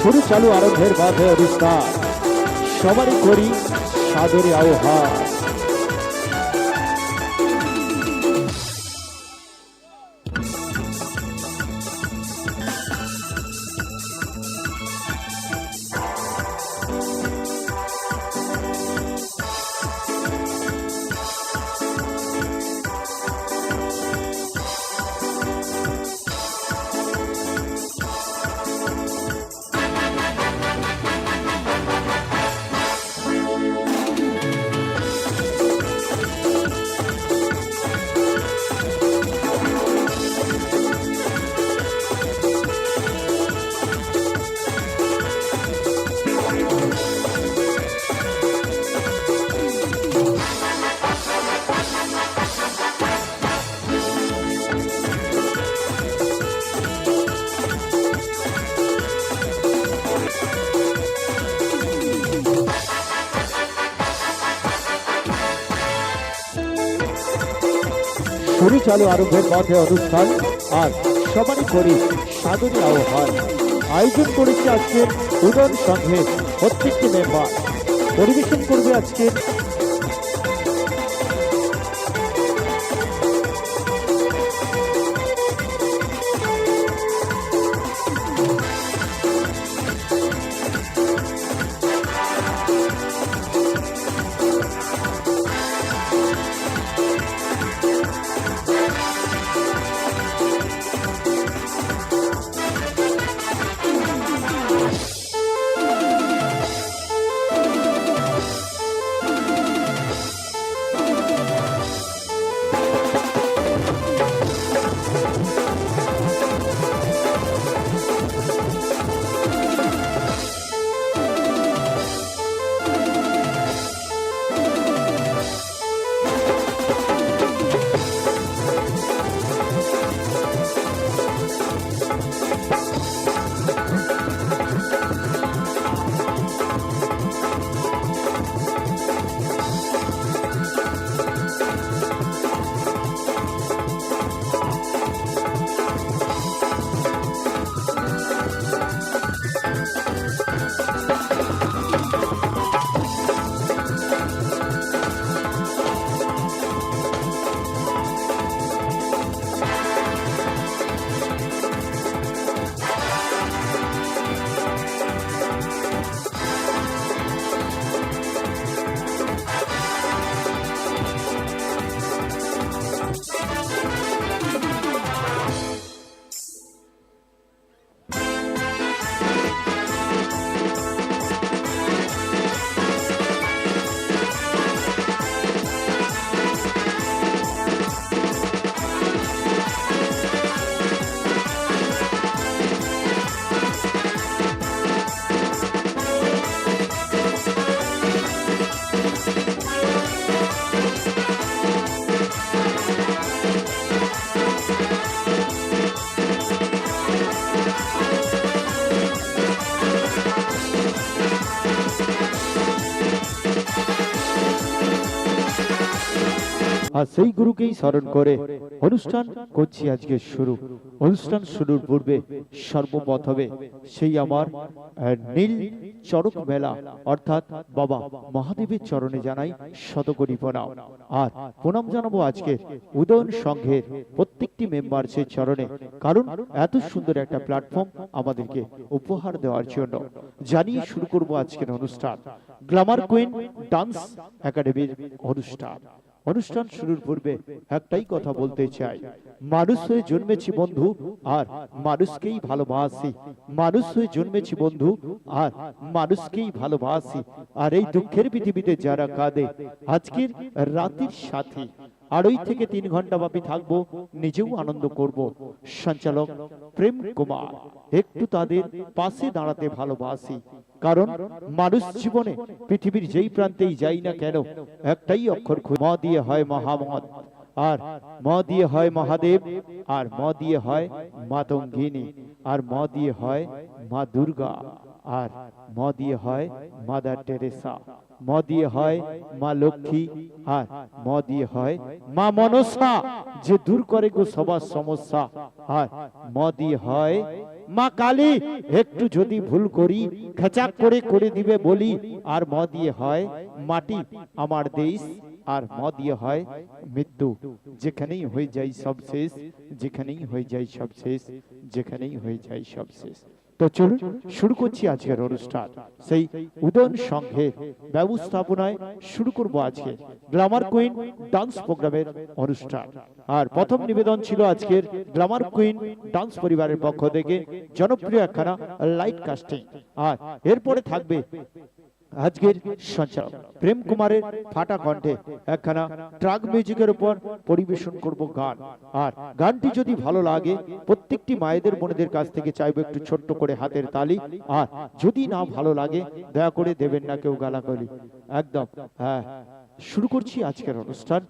শুরু চালু আরম্ভের বাধে অনুষ্ঠান সবারই করি সাদরে আহ্বান শুরু চালু আরম্ভের পথে অনুষ্ঠান। আর সবারই করি সাদরে আহ্বান। আয়োজন করেছে আজকের উদয় সংঘের প্রত্যেকটি মেম্বার। পরিবেশন করবে আজকের আর সেই গুরুকেই স্মরণ করে অনুষ্ঠান করছি আজকে শুরু। অনুষ্ঠান শুরুর পূর্বে সর্বমত হবে, সেই আমার নীল চড়ক মেলা, অর্থাৎ বাবা মহাদেবের চরণে জানাই শতকরি প্রণাম আর প্রণাম জানাব আজকের উদয়ন সংঘের প্রত্যেকটি মেম্বার সে চরণে, কারণ এত সুন্দর একটা প্ল্যাটফর্ম আমাদেরকে উপহার দেওয়ার জন্য। জানিয়ে শুরু করব আজকের অনুষ্ঠান। গ্ল্যামার কুইন ডান্স একাডেমির অনুষ্ঠান। অনুষ্ঠান শুরুর পূর্বে একটাই কথা বলতে চাই। মানুষ হয়ে জন্মেছি বন্ধু, আর মানুষকেই ভালোবাসি। মানুষ হয়ে জন্মেছি বন্ধু, আর মানুষকেই ভালোবাসি। আর এই দুঃখের পৃথিবীতে যারা কাঁদে, আজকের রাতের সাথী আড়াই থেকে তিন ঘণ্টা ব্যাপী থাকব, নিজেও আনন্দ করব। সঞ্চালক প্রেম কুমার, একটু তাদের পাশে দাঁড়াতে ভালোবাসি। কারণ মানুষ জীবনে পৃথিবীর যেই প্রান্তেই যাই না কেন, একটাই অক্ষর ম দিয়ে হয় মহামদ আর ম দিয়ে হয় মহাদেব, আর ম দিয়ে হয় মাতঙ্গিনী আর ম দিয়ে হয় মা দুর্গা। আর ম দিয়ে হয় মাদার টেরেসা। ম দিয়ে হয় মা লক্ষ্মী আর ম দিয়ে হয় মা মনসা, যে দূর করে গো সবার সমস্যা। আর ম দিয়ে হয় মা কালী, একটু যদি ভুল করি, খেচাক করে করে দিবে বলি। আর ম দিয়ে হয় মাটি, আমার দেশ। আর ম দিয়ে হয় মৃত্যু, যেখানেই হয়ে যায় সব শেষ, যেখানেই হয়ে যায় সব শেষ, যেখানেই হয়ে যায় সব শেষ। তো চলুন, শুরু করছি আজকের অনুষ্ঠান। সেই উদয়ন সংঘের ব্যবস্থাপনায় শুরু করব আজকে গ্লামার কুইন ডান্স প্রোগ্রামের অনুষ্ঠান। আর প্রথম নিবেদন ছিল আজকের গ্লামার কুইন ডান্স পরিবারের পক্ষ থেকে জনপ্রিয় একখানা লাইট কাস্টিং আর এরপরে থাকবে আজকের সঞ্চালক। প্রেম কুমারের ফাটা কণ্ঠে একখানা ট্রাক মিউজিকের উপর পরিবেশন করব গান। আর গানটি যদি ভালো লাগে, প্রত্যেকটি মায়েদের বোনেদের কাছ থেকে চাইব একটু ছোট্ট করে হাতের তালি। আর যদি না ভালো লাগে, দয়া করে দেবেন না কেউ গালা গালাগালি। একদম হ্যাঁ। শুরু করছি আজকের অনুষ্ঠান,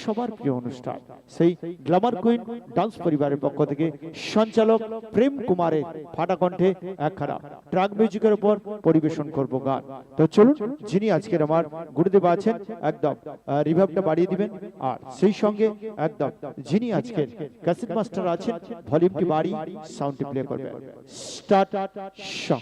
সবার প্রিয় অনুষ্ঠান। সেই গ্লামার কুইন ডান্স পরিবারের পক্ষ থেকে সঞ্চালক প্রেম কুমারের ফাটা কণ্ঠে একখানা ট্রাক মিউজিকের উপর পরিবেশন করব গান। তো চলুন, যিনি আজকের আমার গুরুদেব আছেন, একদম রিভাবটা বাড়িয়ে দিবেন। আর সেই সঙ্গে একদম যিনি আজকের ক্যাসেট মাস্টার আছেন ভলিউমটি বাড়ি সাউন্ডটি প্লে করবেন। স্টার্ট সং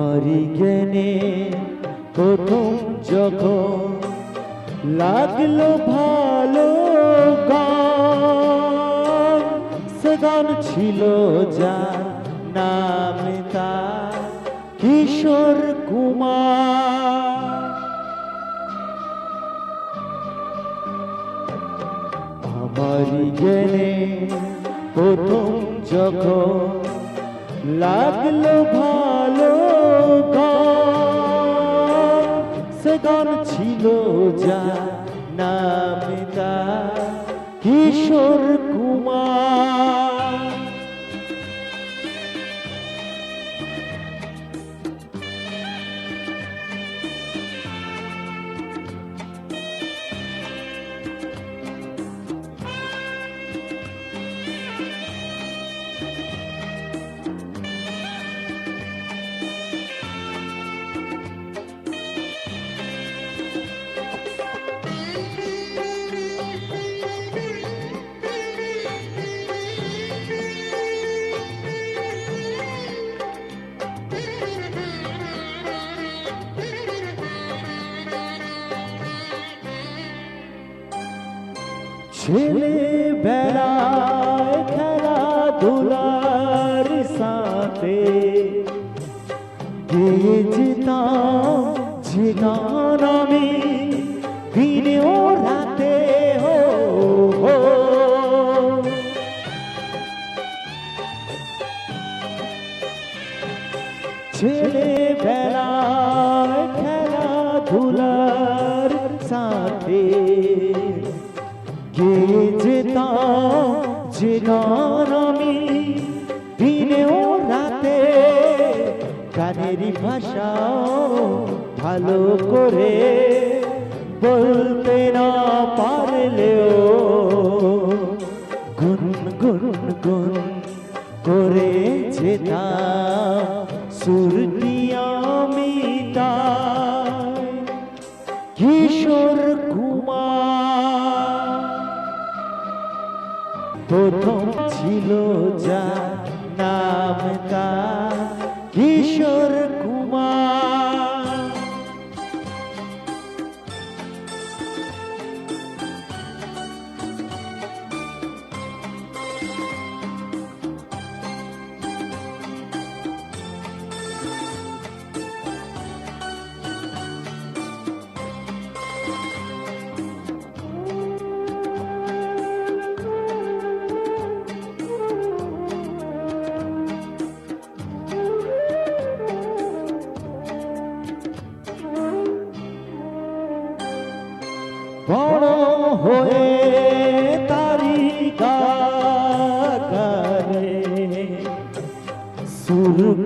আমারই জ্ঞানে প্রথম যখন লাগল ভালো গান, সে গান ছিল যা নাম তার কিশোর কুমার। আমারই জ্ঞানে প্রথম যখন লাগল ভালো সে গান ছিল যা নামিতা কিশোর ছেলে বেলায় খেলাধুলার সাথে গিয়ে যেতাম যে গান যেতাম যে আমি দিনেও রাতে গানেরই ভাষাও ভালো করে বলতে না পারলেও গুন গুন গুন করে যেতাম সুরটি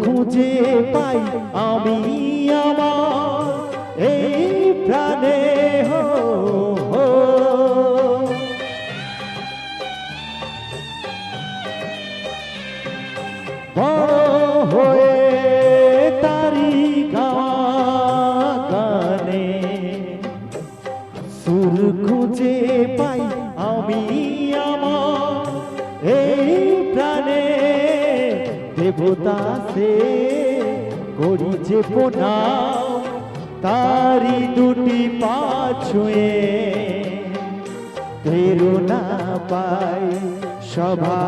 খুঁজে পাই আমি আমার এই হয়ে তারি গানে সুর খুঁজে পাই আমি আমার এই প্রাণে দেবতা সে করিছে প্রণাম তারি দুটি পা ছুঁয়ে। প্রেরণা পাই সভা